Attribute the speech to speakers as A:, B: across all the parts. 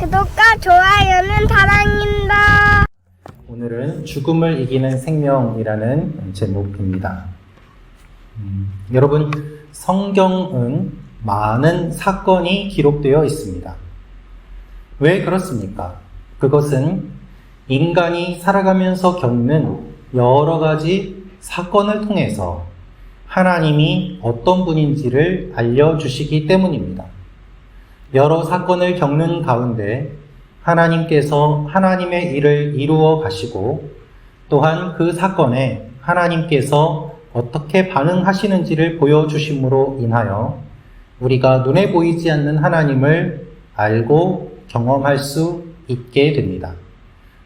A: 구독과 좋아요는 사랑입니다.
B: 오늘은 죽음을 이기는 생명이라는 제목입니다. 음, 여러분, 성경은 많은 사건이 기록되어 있습니다. 왜 그렇습니까? 그것은 인간이 살아가면서 겪는 여러 가지 사건을 통해서 하나님이 어떤 분인지를 알려주시기 때문입니다. 여러 사건을 겪는 가운데 하나님께서 하나님의 일을 이루어 가시고 또한 그 사건에 하나님께서 어떻게 반응하시는지를 보여주심으로 인하여 우리가 눈에 보이지 않는 하나님을 알고 경험할 수 있게 됩니다.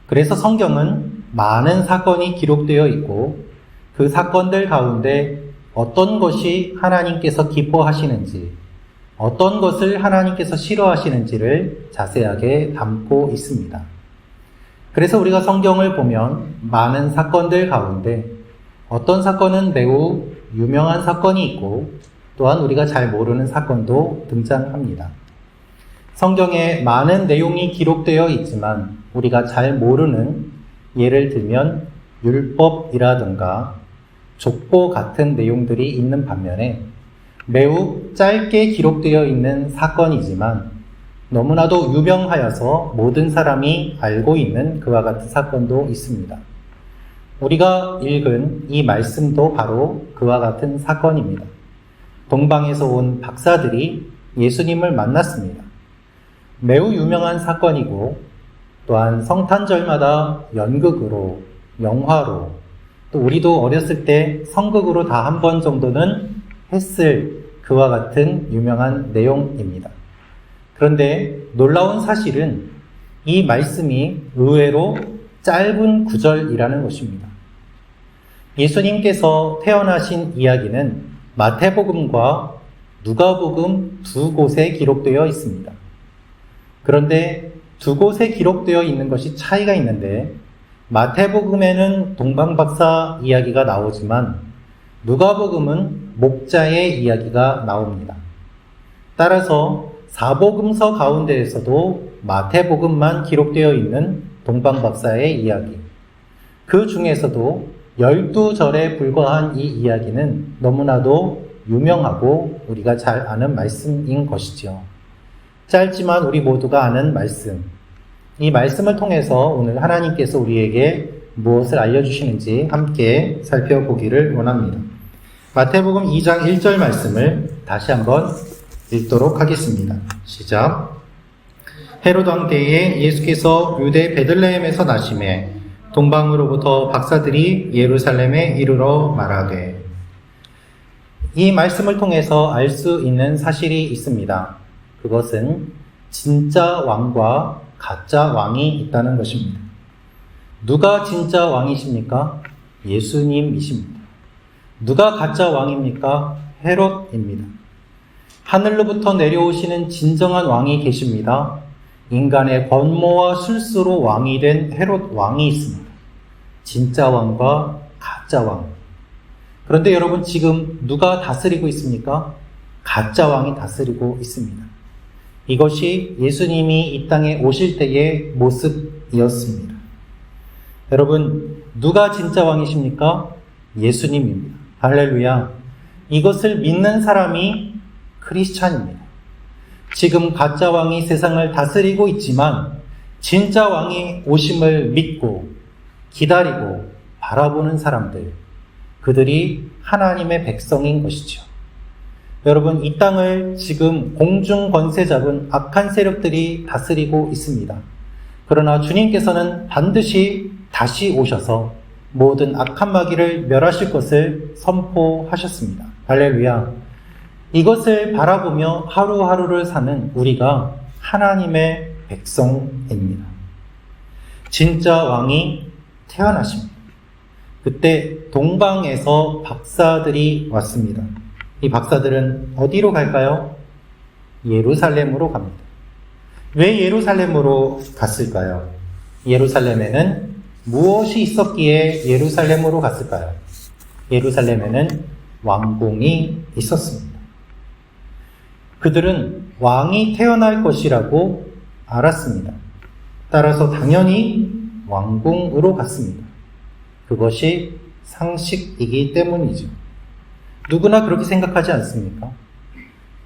B: 그래서 성경은 많은 사건이 기록되어 있고 그 사건들 가운데 어떤 것이 하나님께서 기뻐하시는지 어떤 것을 하나님께서 싫어하시는지를 자세하게 담고 있습니다. 그래서 우리가 성경을 보면 많은 사건들 가운데 어떤 사건은 매우 유명한 사건이 있고 또한 우리가 잘 모르는 사건도 등장합니다. 성경에 많은 내용이 기록되어 있지만 우리가 잘 모르는 예를 들면 율법이라든가 족보 같은 내용들이 있는 반면에 매우 짧게 기록되어 있는 사건이지만 너무나도 유명하여서 모든 사람이 알고 있는 그와 같은 사건도 있습니다. 우리가 읽은 이 말씀도 바로 그와 같은 사건입니다. 동방에서 온 박사들이 예수님을 만났습니다. 매우 유명한 사건이고 또한 성탄절마다 연극으로, 영화로, 또 우리도 어렸을 때 성극으로 다 한 번 정도는 했을 그와 같은 유명한 내용입니다. 그런데 놀라운 사실은 이 말씀이 의외로 짧은 구절이라는 것입니다. 예수님께서 태어나신 이야기는 마태복음과 누가복음 두 곳에 기록되어 있습니다. 그런데 두 곳에 기록되어 있는 것이 차이가 있는데 마태복음에는 동방박사 이야기가 나오지만 누가복음은 목자의 이야기가 나옵니다. 따라서 사복음서 가운데에서도 마태복음만 기록되어 있는 동방박사의 이야기. 그 중에서도 열두 절에 불과한 이 이야기는 너무나도 유명하고 우리가 잘 아는 말씀인 것이지요. 짧지만 우리 모두가 아는 말씀. 이 말씀을 통해서 오늘 하나님께서 우리에게 무엇을 알려주시는지 함께 살펴보기를 원합니다. 마태복음 2장 1절 말씀을 다시 한번 읽도록 하겠습니다. 시작. 헤로드 왕 때에 예수께서 유대 베들레헴에서 나심에 동방으로부터 박사들이 예루살렘에 이르러 말하되 이 말씀을 통해서 알 수 있는 사실이 있습니다. 그것은 진짜 왕과 가짜 왕이 있다는 것입니다. 누가 진짜 왕이십니까? 예수님이십니다. 누가 가짜 왕입니까? 헤롯입니다. 하늘로부터 내려오시는 진정한 왕이 계십니다. 인간의 권모와 술수로 왕이 된 헤롯 왕이 있습니다. 진짜 왕과 가짜 왕. 그런데 여러분 지금 누가 다스리고 있습니까? 가짜 왕이 다스리고 있습니다. 이것이 예수님이 이 땅에 오실 때의 모습이었습니다. 여러분, 누가 진짜 왕이십니까? 예수님입니다. 할렐루야. 이것을 믿는 사람이 크리스찬입니다. 지금 가짜 왕이 세상을 다스리고 있지만 진짜 왕이 오심을 믿고 기다리고 바라보는 사람들, 그들이 하나님의 백성인 것이죠. 여러분, 이 땅을 지금 공중 권세 잡은 악한 세력들이 다스리고 있습니다. 그러나 주님께서는 반드시 다시 오셔서 모든 악한 마귀를 멸하실 것을 선포하셨습니다. 할렐루야. 이것을 바라보며 하루하루를 사는 우리가 하나님의 백성입니다. 진짜 왕이 태어나십니다. 그때 동방에서 박사들이 왔습니다. 이 박사들은 어디로 갈까요? 예루살렘으로 갑니다. 왜 예루살렘으로 갔을까요? 예루살렘에는 무엇이 있었기에 예루살렘으로 갔을까요? 예루살렘에는 왕궁이 있었습니다. 그들은 왕이 태어날 것이라고 알았습니다. 따라서 당연히 왕궁으로 갔습니다. 그것이 상식이기 때문이죠. 누구나 그렇게 생각하지 않습니까?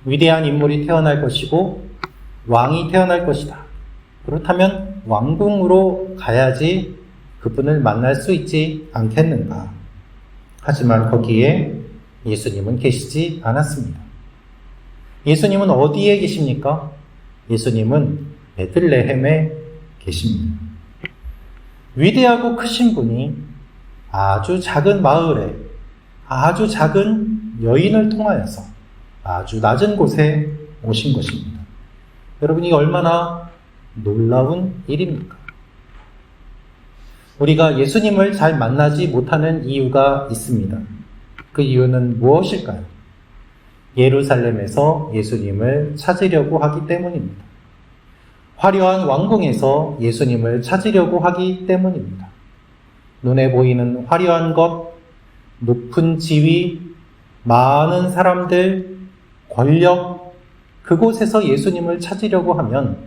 B: 위대한 인물이 태어날 것이고 왕이 태어날 것이다. 그렇다면 왕궁으로 가야지 그분을 만날 수 있지 않겠는가? 하지만 거기에 예수님은 계시지 않았습니다. 예수님은 어디에 계십니까? 예수님은 베들레헴에 계십니다. 위대하고 크신 분이 아주 작은 마을에 아주 작은 여인을 통하여서 아주 낮은 곳에 오신 것입니다. 여러분, 이 얼마나 놀라운 일입니까? 우리가 예수님을 잘 만나지 못하는 이유가 있습니다. 그 이유는 무엇일까요? 예루살렘에서 예수님을 찾으려고 하기 때문입니다. 화려한 왕궁에서 예수님을 찾으려고 하기 때문입니다. 눈에 보이는 화려한 것, 높은 지위, 많은 사람들, 권력, 그곳에서 예수님을 찾으려고 하면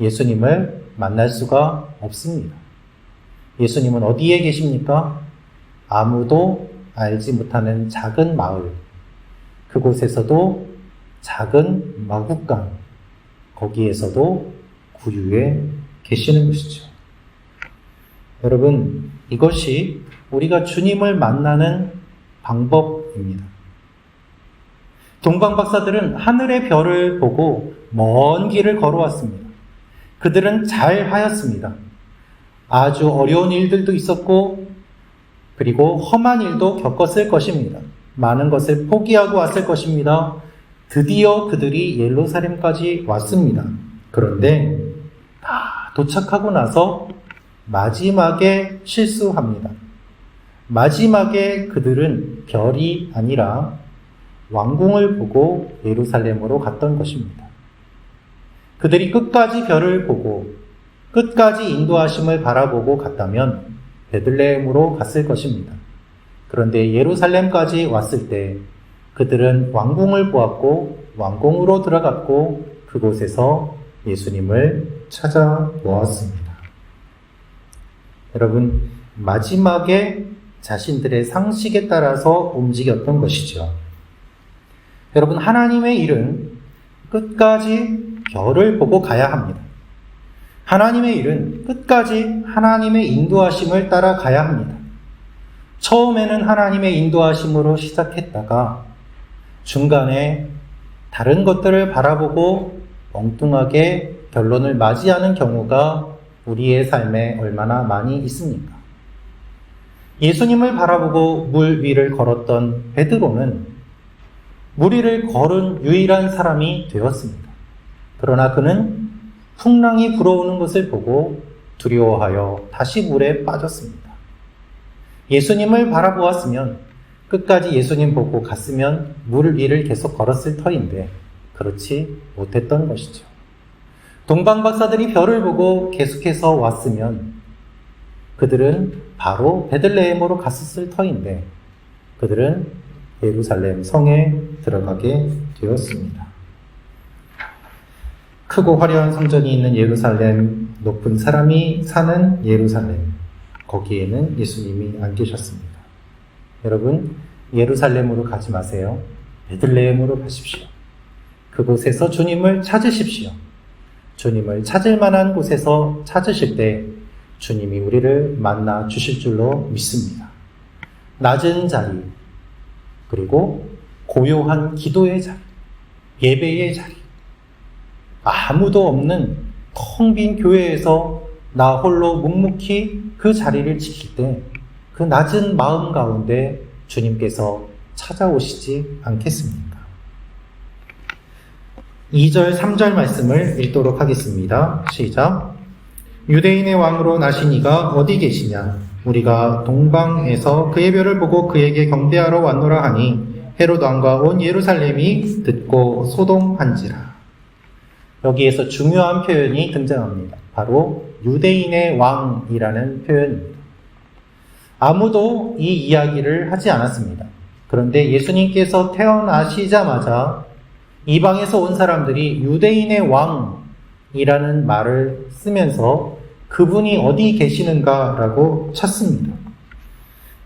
B: 예수님을 만날 수가 없습니다. 예수님은 어디에 계십니까? 아무도 알지 못하는 작은 마을, 그곳에서도 작은 마국간, 거기에서도 구유에 계시는 것이죠. 여러분, 이것이 우리가 주님을 만나는 방법입니다. 동방 박사들은 하늘의 별을 보고 먼 길을 걸어왔습니다. 그들은 잘 하였습니다. 아주 어려운 일들도 있었고, 그리고 험한 일도 겪었을 것입니다. 많은 것을 포기하고 왔을 것입니다. 드디어 그들이 예루살렘까지 왔습니다. 그런데 다 도착하고 나서 마지막에 실수합니다. 마지막에 그들은 별이 아니라 왕궁을 보고 예루살렘으로 갔던 것입니다. 그들이 끝까지 별을 보고 끝까지 인도하심을 바라보고 갔다면 베들레헴으로 갔을 것입니다. 그런데 예루살렘까지 왔을 때 그들은 왕궁을 보았고 왕궁으로 들어갔고 그곳에서 예수님을 찾아보았습니다. 여러분, 마지막에 자신들의 상식에 따라서 움직였던 것이죠. 여러분, 하나님의 일은 끝까지 별을 보고 가야 합니다. 하나님의 일은 끝까지 하나님의 인도하심을 따라가야 합니다. 처음에는 하나님의 인도하심으로 시작했다가 중간에 다른 것들을 바라보고 엉뚱하게 결론을 맞이하는 경우가 우리의 삶에 얼마나 많이 있습니까? 예수님을 바라보고 물 위를 걸었던 베드로는 물 위를 걸은 유일한 사람이 되었습니다. 그러나 그는 풍랑이 불어오는 것을 보고 두려워하여 다시 물에 빠졌습니다. 예수님을 바라보았으면 끝까지 예수님 보고 갔으면 물 위를 계속 걸었을 터인데 그렇지 못했던 것이죠. 동방 박사들이 별을 보고 계속해서 왔으면 그들은 바로 베들레헴으로 갔었을 터인데 그들은 예루살렘 성에 들어가게 되었습니다. 크고 화려한 성전이 있는 예루살렘, 높은 사람이 사는 예루살렘, 거기에는 예수님이 안 계셨습니다. 여러분, 예루살렘으로 가지 마세요. 베들레헴으로 가십시오. 그곳에서 주님을 찾으십시오. 주님을 찾을 만한 곳에서 찾으실 때 주님이 우리를 만나 주실 줄로 믿습니다. 낮은 자리, 그리고 고요한 기도의 자리, 예배의 자리, 아무도 없는 텅 빈 교회에서 나 홀로 묵묵히 그 자리를 지킬 때 그 낮은 마음 가운데 주님께서 찾아오시지 않겠습니까? 2절, 3절 말씀을 읽도록 하겠습니다. 시작. 유대인의 왕으로 나신 이가 어디 계시냐? 우리가 동방에서 그의 별을 보고 그에게 경배하러 왔노라 하니 헤롯 왕과 온 예루살렘이 듣고 소동한지라. 여기에서 중요한 표현이 등장합니다. 바로 유대인의 왕이라는 표현입니다. 아무도 이 이야기를 하지 않았습니다. 그런데 예수님께서 태어나시자마자 이방에서 온 사람들이 유대인의 왕, 이라는 말을 쓰면서 그분이 어디 계시는가라고 찾습니다.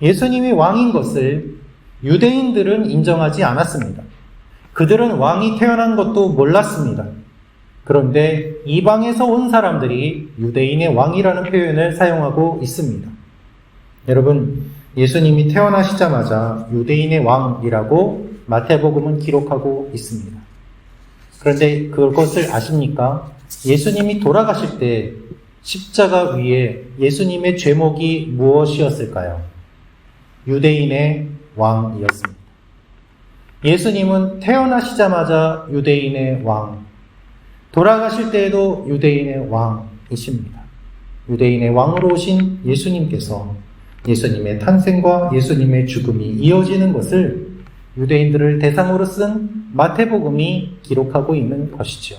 B: 예수님이 왕인 것을 유대인들은 인정하지 않았습니다. 그들은 왕이 태어난 것도 몰랐습니다. 그런데 이방에서 온 사람들이 유대인의 왕이라는 표현을 사용하고 있습니다. 여러분, 예수님이 태어나시자마자 유대인의 왕이라고 마태복음은 기록하고 있습니다. 그런데 그것을 아십니까? 예수님이 돌아가실 때 십자가 위에 예수님의 죄목이 무엇이었을까요? 유대인의 왕이었습니다. 예수님은 태어나시자마자 유대인의 왕, 돌아가실 때에도 유대인의 왕이십니다. 유대인의 왕으로 오신 예수님께서 예수님의 탄생과 예수님의 죽음이 이어지는 것을 유대인들을 대상으로 쓴 마태복음이 기록하고 있는 것이죠.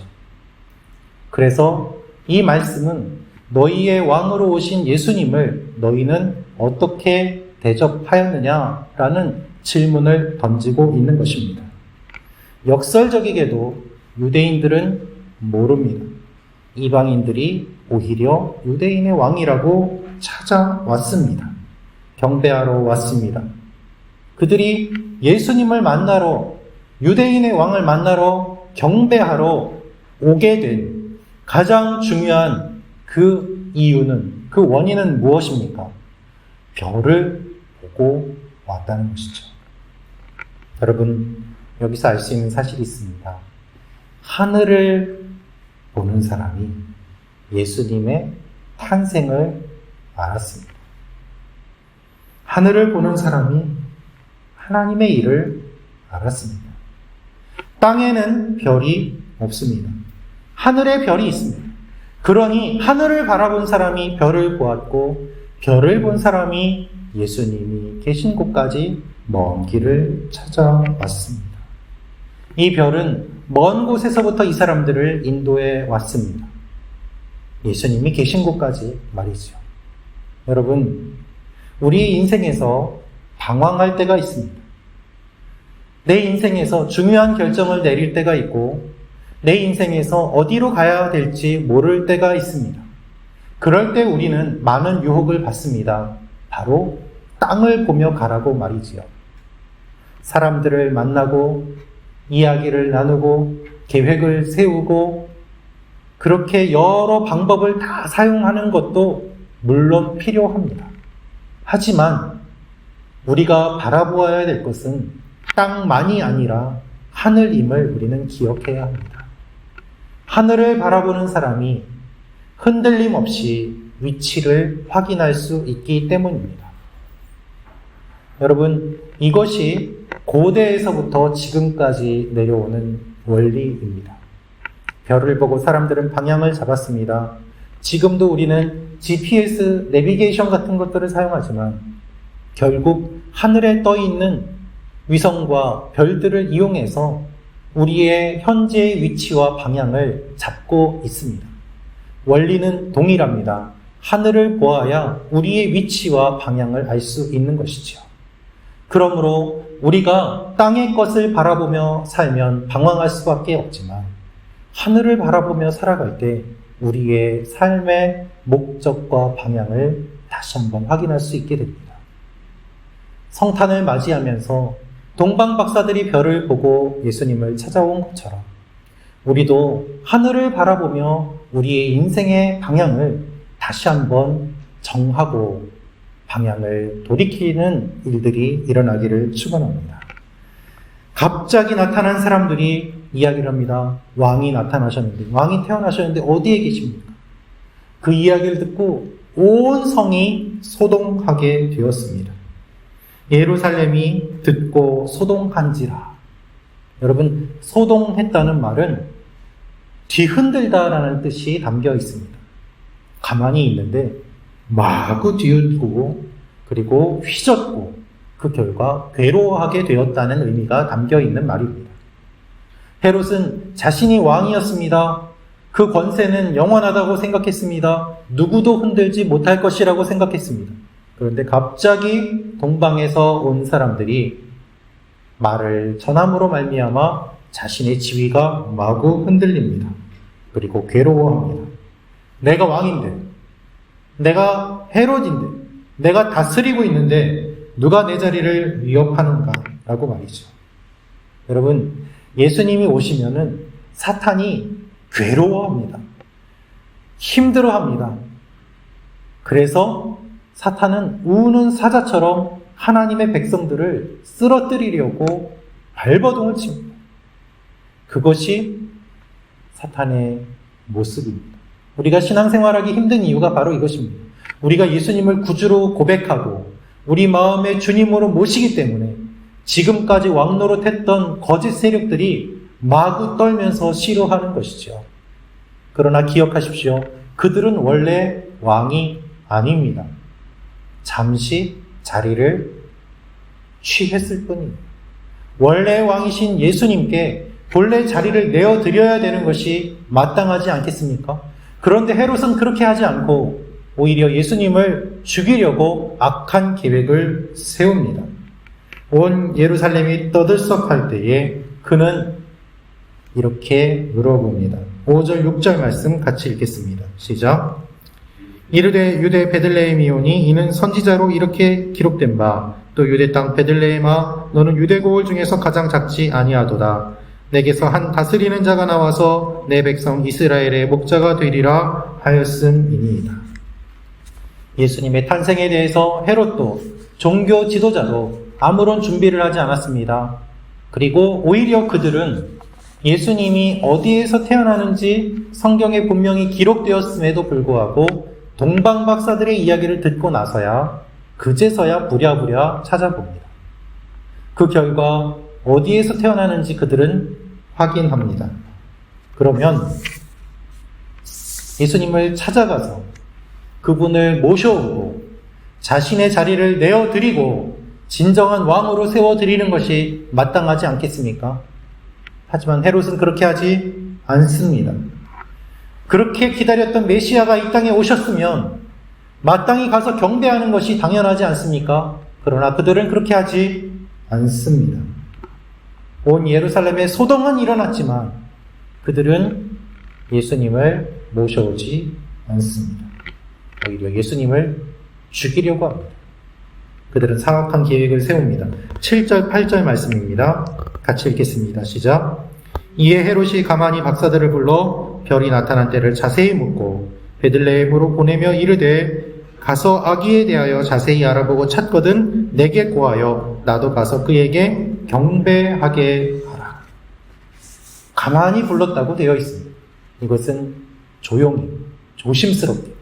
B: 그래서 이 말씀은 너희의 왕으로 오신 예수님을 너희는 어떻게 대접하였느냐라는 질문을 던지고 있는 것입니다. 역설적이게도 유대인들은 모릅니다. 이방인들이 오히려 유대인의 왕이라고 찾아왔습니다. 경배하러 왔습니다. 그들이 예수님을 만나러 유대인의 왕을 만나러 경배하러 오게 된 가장 중요한 그 이유는 그 원인은 무엇입니까? 별을 보고 왔다는 것이죠. 여러분 여기서 알 수 있는 사실이 있습니다. 하늘을 보는 사람이 예수님의 탄생을 알았습니다. 하늘을 보는 사람이 하나님의 일을 알았습니다. 땅에는 별이 없습니다. 하늘에 별이 있습니다. 그러니 하늘을 바라본 사람이 별을 보았고 별을 본 사람이 예수님이 계신 곳까지 먼 길을 찾아왔습니다. 이 별은 먼 곳에서부터 이 사람들을 인도해 왔습니다. 예수님이 계신 곳까지 말이죠. 여러분, 우리 인생에서 방황할 때가 있습니다. 내 인생에서 중요한 결정을 내릴 때가 있고, 내 인생에서 어디로 가야 될지 모를 때가 있습니다. 그럴 때 우리는 많은 유혹을 받습니다. 바로 땅을 보며 가라고 말이지요. 사람들을 만나고, 이야기를 나누고, 계획을 세우고, 그렇게 여러 방법을 다 사용하는 것도 물론 필요합니다. 하지만 우리가 바라보아야 될 것은 땅만이 아니라 하늘임을 우리는 기억해야 합니다. 하늘을 바라보는 사람이 흔들림 없이 위치를 확인할 수 있기 때문입니다. 여러분, 이것이 고대에서부터 지금까지 내려오는 원리입니다. 별을 보고 사람들은 방향을 잡았습니다. 지금도 우리는 GPS 내비게이션 같은 것들을 사용하지만 결국 하늘에 떠 있는 위성과 별들을 이용해서 우리의 현재의 위치와 방향을 잡고 있습니다. 원리는 동일합니다. 하늘을 보아야 우리의 위치와 방향을 알 수 있는 것이죠. 그러므로 우리가 땅의 것을 바라보며 살면 방황할 수밖에 없지만 하늘을 바라보며 살아갈 때 우리의 삶의 목적과 방향을 다시 한번 확인할 수 있게 됩니다. 성탄을 맞이하면서 동방 박사들이 별을 보고 예수님을 찾아온 것처럼 우리도 하늘을 바라보며 우리의 인생의 방향을 다시 한번 정하고 방향을 돌이키는 일들이 일어나기를 축원합니다. 갑자기 나타난 사람들이 이야기를 합니다. 왕이 나타나셨는데, 왕이 태어나셨는데 어디에 계십니까? 그 이야기를 듣고 온 성이 소동하게 되었습니다. 예루살렘이 듣고 소동한지라. 여러분, 소동했다는 말은 뒤흔들다라는 뜻이 담겨 있습니다. 가만히 있는데 마구 뒤흔들고 그리고 휘젓고 그 결과 괴로워하게 되었다는 의미가 담겨 있는 말입니다. 헤롯은 자신이 왕이었습니다. 그 권세는 영원하다고 생각했습니다. 누구도 흔들지 못할 것이라고 생각했습니다. 그런데 갑자기 동방에서 온 사람들이 말을 전함으로 말미암아 자신의 지위가 마구 흔들립니다. 그리고 괴로워합니다. 내가 왕인데, 내가 헤롯인데, 내가 다스리고 있는데 누가 내 자리를 위협하는가? 라고 말이죠. 여러분, 예수님이 오시면은 사탄이 괴로워합니다. 힘들어합니다. 그래서 사탄은 우는 사자처럼 하나님의 백성들을 쓰러뜨리려고 발버둥을 칩니다. 그것이 사탄의 모습입니다. 우리가 신앙생활하기 힘든 이유가 바로 이것입니다. 우리가 예수님을 구주로 고백하고 우리 마음의 주님으로 모시기 때문에 지금까지 왕노릇 했던 거짓 세력들이 마구 떨면서 싫어하는 것이죠. 그러나 기억하십시오. 그들은 원래 왕이 아닙니다. 잠시 자리를 취했을 뿐입니다. 원래 왕이신 예수님께 본래 자리를 내어드려야 되는 것이 마땅하지 않겠습니까? 그런데 헤롯은 그렇게 하지 않고 오히려 예수님을 죽이려고 악한 계획을 세웁니다. 온 예루살렘이 떠들썩할 때에 그는 이렇게 물어봅니다. 5절, 6절 말씀 같이 읽겠습니다. 시작. 이르되 유대 베들레헴이오니 이는 선지자로 이렇게 기록된 바 또 유대 땅 베들레헴아 너는 유대 고을 중에서 가장 작지 아니하도다 내게서 한 다스리는 자가 나와서 내 백성 이스라엘의 목자가 되리라 하였음이니이다. 예수님의 탄생에 대해서 헤롯도 종교 지도자도 아무런 준비를 하지 않았습니다. 그리고 오히려 그들은 예수님이 어디에서 태어나는지 성경에 분명히 기록되었음에도 불구하고 동방 박사들의 이야기를 듣고 나서야 그제서야 부랴부랴 찾아봅니다. 그 결과 어디에서 태어나는지 그들은 확인합니다. 그러면 예수님을 찾아가서 그분을 모셔오고 자신의 자리를 내어드리고 진정한 왕으로 세워드리는 것이 마땅하지 않겠습니까? 하지만 헤롯은 그렇게 하지 않습니다. 그렇게 기다렸던 메시아가 이 땅에 오셨으면 마땅히 가서 경배하는 것이 당연하지 않습니까? 그러나 그들은 그렇게 하지 않습니다. 온 예루살렘에 소동은 일어났지만 그들은 예수님을 모셔오지 않습니다. 오히려 예수님을 죽이려고 합니다. 그들은 사악한 계획을 세웁니다. 7절, 8절 말씀입니다. 같이 읽겠습니다. 시작. 이에 헤롯이 가만히 박사들을 불러 별이 나타난 때를 자세히 묻고 베들레헴으로 보내며 이르되 가서 아기에 대하여 자세히 알아보고 찾거든 내게 고하여 나도 가서 그에게 경배하게 하라. 가만히 불렀다고 되어 있습니다. 이것은 조용히, 조심스럽게.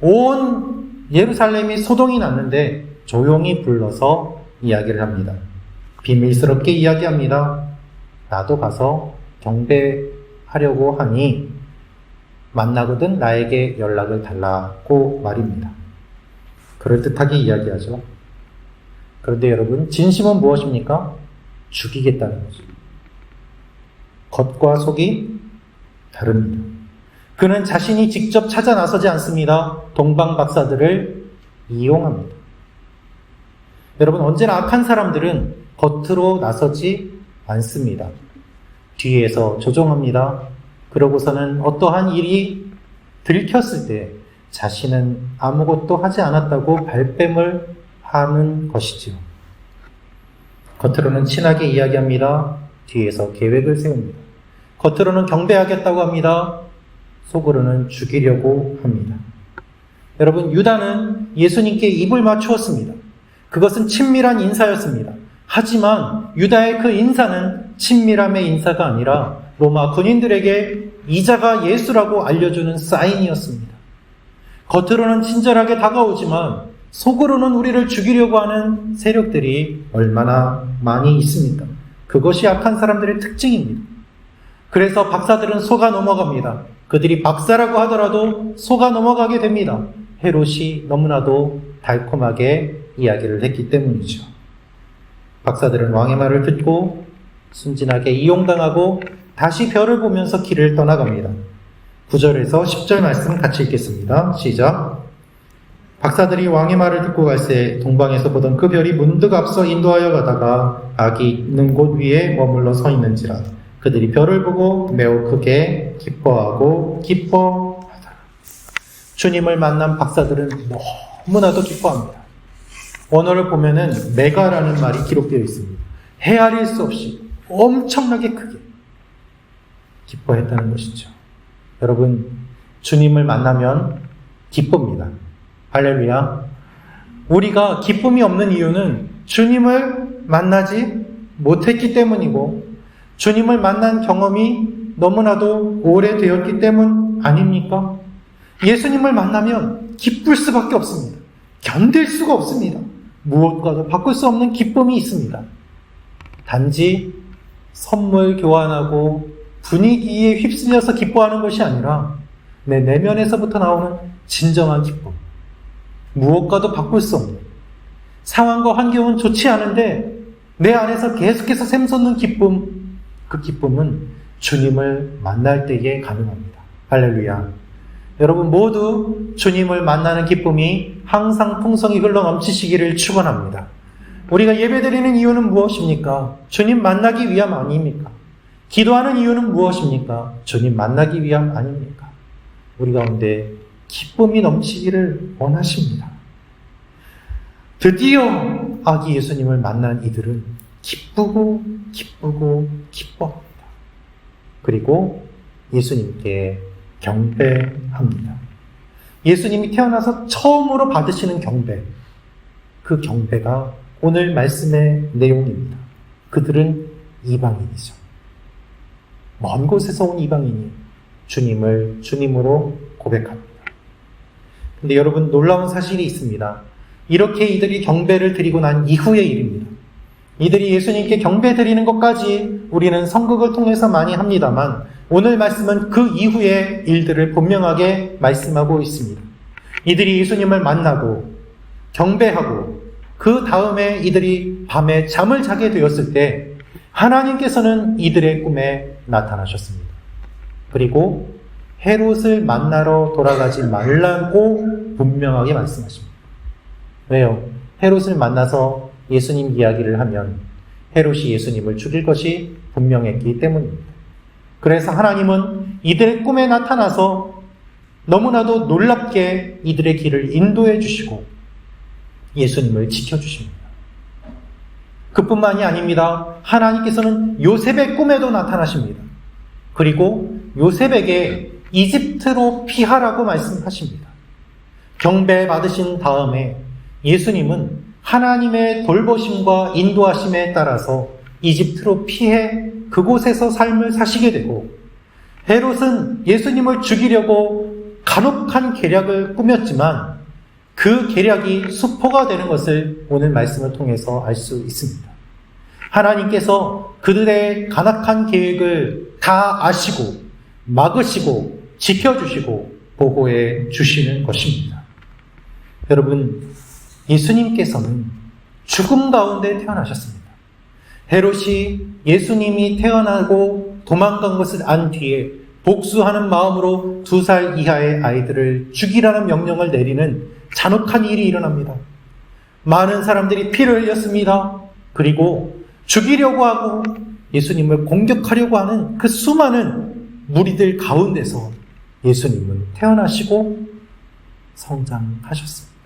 B: 온 예루살렘이 소동이 났는데 조용히 불러서 이야기를 합니다. 비밀스럽게 이야기합니다. 나도 가서 경배하려고 하니 만나거든 나에게 연락을 달라고 말입니다. 그럴듯하게 이야기하죠. 그런데 여러분, 진심은 무엇입니까? 죽이겠다는 거죠. 겉과 속이 다릅니다. 그는 자신이 직접 찾아 나서지 않습니다. 동방 박사들을 이용합니다. 여러분, 언제나 악한 사람들은 겉으로 나서지 않습니다. 뒤에서 조종합니다. 그러고서는 어떠한 일이 들켰을 때 자신은 아무것도 하지 않았다고 발뺌을 하는 것이지요. 겉으로는 친하게 이야기합니다. 뒤에서 계획을 세웁니다. 겉으로는 경배하겠다고 합니다. 속으로는 죽이려고 합니다. 여러분, 유다는 예수님께 입을 맞추었습니다. 그것은 친밀한 인사였습니다. 하지만 유다의 그 인사는 친밀함의 인사가 아니라 로마 군인들에게 이자가 예수라고 알려주는 사인이었습니다. 겉으로는 친절하게 다가오지만 속으로는 우리를 죽이려고 하는 세력들이 얼마나 많이 있습니까? 그것이 악한 사람들의 특징입니다. 그래서 박사들은 속아 넘어갑니다. 그들이 박사라고 하더라도 속아 넘어가게 됩니다. 헤롯이 너무나도 달콤하게 이야기를 했기 때문이죠. 박사들은 왕의 말을 듣고 순진하게 이용당하고 다시 별을 보면서 길을 떠나갑니다. 9절에서 10절 말씀 같이 읽겠습니다. 시작. 박사들이 왕의 말을 듣고 갈새 동방에서 보던 그 별이 문득 앞서 인도하여 가다가 악이 있는 곳 위에 머물러 서 있는지라 그들이 별을 보고 매우 크게 기뻐하고 기뻐하더라. 주님을 만난 박사들은 너무나도 기뻐합니다. 언어를 보면은 메가라는 말이 기록되어 있습니다. 헤아릴 수 없이 엄청나게 크게 기뻐했다는 것이죠. 여러분, 주님을 만나면 기쁩니다. 할렐루야. 우리가 기쁨이 없는 이유는 주님을 만나지 못했기 때문이고, 주님을 만난 경험이 너무나도 오래되었기 때문 아닙니까? 예수님을 만나면 기쁠 수밖에 없습니다. 견딜 수가 없습니다. 무엇과도 바꿀 수 없는 기쁨이 있습니다. 단지 선물 교환하고 분위기에 휩쓸려서 기뻐하는 것이 아니라 내 내면에서부터 나오는 진정한 기쁨. 무엇과도 바꿀 수 없는 상황과 환경은 좋지 않은데 내 안에서 계속해서 샘솟는 기쁨. 그 기쁨은 주님을 만날 때에 가능합니다. 할렐루야. 여러분 모두 주님을 만나는 기쁨이 항상 풍성히 흘러 넘치시기를 축원합니다. 우리가 예배드리는 이유는 무엇입니까? 주님 만나기 위함 아닙니까? 기도하는 이유는 무엇입니까? 주님 만나기 위함 아닙니까? 우리 가운데 기쁨이 넘치기를 원하십니다. 드디어 아기 예수님을 만난 이들은 기쁘고 기쁘고 기뻐합니다. 그리고 예수님께 경배합니다. 예수님이 태어나서 처음으로 받으시는 경배. 그 경배가 오늘 말씀의 내용입니다. 그들은 이방인이죠. 먼 곳에서 온 이방인이 주님을 주님으로 고백합니다. 근데 여러분 놀라운 사실이 있습니다. 이렇게 이들이 경배를 드리고 난 이후의 일입니다. 이들이 예수님께 경배 드리는 것까지 우리는 성극을 통해서 많이 합니다만 오늘 말씀은 그 이후의 일들을 분명하게 말씀하고 있습니다. 이들이 예수님을 만나고 경배하고 그 다음에 이들이 밤에 잠을 자게 되었을 때 하나님께서는 이들의 꿈에 나타나셨습니다. 그리고 헤롯을 만나러 돌아가지 말라고 분명하게 말씀하십니다. 왜요? 헤롯을 만나서 예수님 이야기를 하면 헤롯이 예수님을 죽일 것이 분명했기 때문입니다. 그래서 하나님은 이들의 꿈에 나타나서 너무나도 놀랍게 이들의 길을 인도해 주시고 예수님을 지켜주십니다. 그뿐만이 아닙니다. 하나님께서는 요셉의 꿈에도 나타나십니다. 그리고 요셉에게 이집트로 피하라고 말씀하십니다. 경배 받으신 다음에 예수님은 하나님의 돌보심과 인도하심에 따라서 이집트로 피해 그곳에서 삶을 사시게 되고 헤롯은 예수님을 죽이려고 간혹한 계략을 꾸몄지만 그 계략이 수포가 되는 것을 오늘 말씀을 통해서 알 수 있습니다. 하나님께서 그들의 간악한 계획을 다 아시고 막으시고 지켜주시고 보호해 주시는 것입니다. 여러분, 예수님께서는 죽음 가운데 태어나셨습니다. 헤롯이 예수님이 태어나고 도망간 것을 안 뒤에 복수하는 마음으로 두 살 이하의 아이들을 죽이라는 명령을 내리는 잔혹한 일이 일어납니다. 많은 사람들이 피를 흘렸습니다. 그리고 죽이려고 하고 예수님을 공격하려고 하는 그 수많은 무리들 가운데서 예수님은 태어나시고 성장하셨습니다.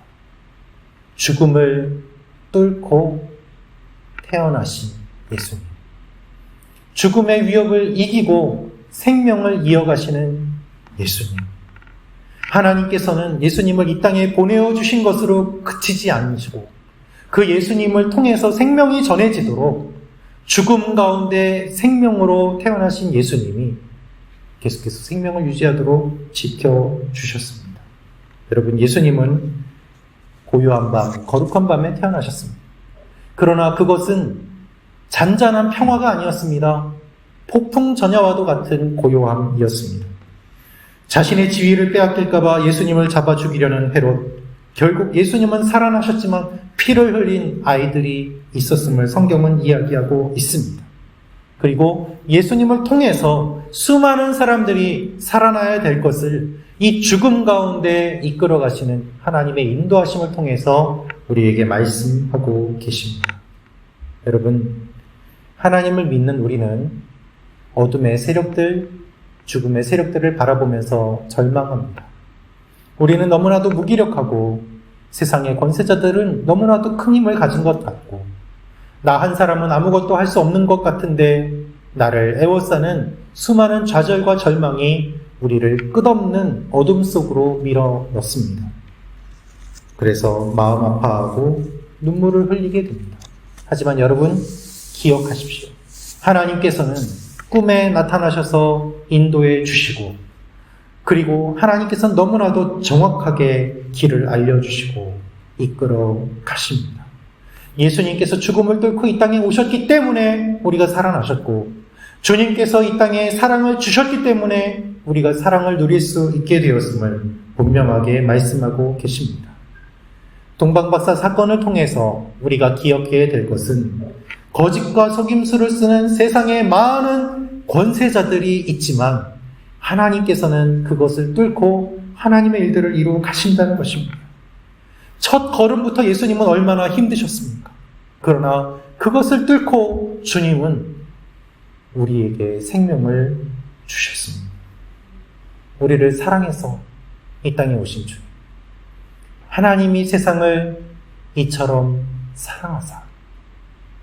B: 죽음을 뚫고 태어나신 예수님. 죽음의 위협을 이기고 생명을 이어가시는 예수님. 하나님께서는 예수님을 이 땅에 보내어 주신 것으로 그치지 않으시고 그 예수님을 통해서 생명이 전해지도록 죽음 가운데 생명으로 태어나신 예수님이 계속해서 생명을 유지하도록 지켜주셨습니다. 여러분, 예수님은 고요한 밤, 거룩한 밤에 태어나셨습니다. 그러나 그것은 잔잔한 평화가 아니었습니다. 폭풍 전야와도 같은 고요함이었습니다. 자신의 지위를 빼앗길까봐 예수님을 잡아 죽이려는 헤롯. 결국 예수님은 살아나셨지만 피를 흘린 아이들이 있었음을 성경은 이야기하고 있습니다. 그리고 예수님을 통해서 수많은 사람들이 살아나야 될 것을 이 죽음 가운데 이끌어 가시는 하나님의 인도하심을 통해서 우리에게 말씀하고 계십니다. 여러분, 하나님을 믿는 우리는 어둠의 세력들, 죽음의 세력들을 바라보면서 절망합니다. 우리는 너무나도 무기력하고 세상의 권세자들은 너무나도 큰 힘을 가진 것 같고 나 한 사람은 아무것도 할 수 없는 것 같은데 나를 애워싸는 수많은 좌절과 절망이 우리를 끝없는 어둠 속으로 밀어 넣습니다. 그래서 마음 아파하고 눈물을 흘리게 됩니다. 하지만 여러분 기억하십시오. 하나님께서는 꿈에 나타나셔서 인도해 주시고 그리고 하나님께서는 너무나도 정확하게 길을 알려주시고 이끌어 가십니다. 예수님께서 죽음을 뚫고 이 땅에 오셨기 때문에 우리가 살아나셨고 주님께서 이 땅에 사랑을 주셨기 때문에 우리가 사랑을 누릴 수 있게 되었음을 분명하게 말씀하고 계십니다. 동방박사 사건을 통해서 우리가 기억해야 될 것은 거짓과 속임수를 쓰는 세상에 많은 권세자들이 있지만 하나님께서는 그것을 뚫고 하나님의 일들을 이루어 가신다는 것입니다. 첫 걸음부터 예수님은 얼마나 힘드셨습니까? 그러나 그것을 뚫고 주님은 우리에게 생명을 주셨습니다. 우리를 사랑해서 이 땅에 오신 주님. 하나님이 세상을 이처럼 사랑하사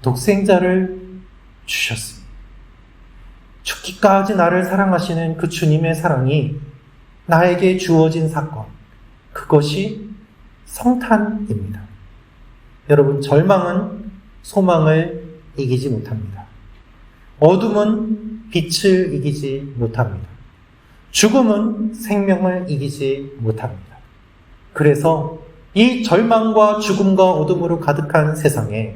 B: 독생자를 주셨습니다. 죽기까지 나를 사랑하시는 그 주님의 사랑이 나에게 주어진 사건, 그것이 성탄입니다. 여러분, 절망은 소망을 이기지 못합니다. 어둠은 빛을 이기지 못합니다. 죽음은 생명을 이기지 못합니다. 그래서 이 절망과 죽음과 어둠으로 가득한 세상에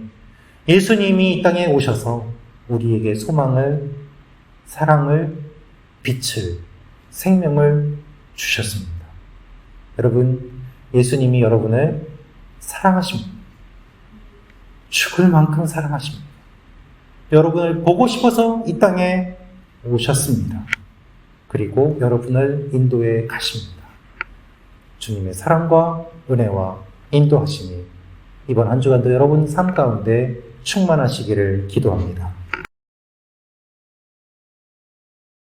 B: 예수님이 이 땅에 오셔서 우리에게 소망을, 사랑을, 빛을, 생명을 주셨습니다. 여러분, 예수님이 여러분을 사랑하십니다. 죽을 만큼 사랑하십니다. 여러분을 보고 싶어서 이 땅에 오셨습니다. 그리고 여러분을 인도에 가십니다. 주님의 사랑과 은혜와 인도하심이 이번 한 주간도 여러분 삶 가운데 충만하시기를 기도합니다.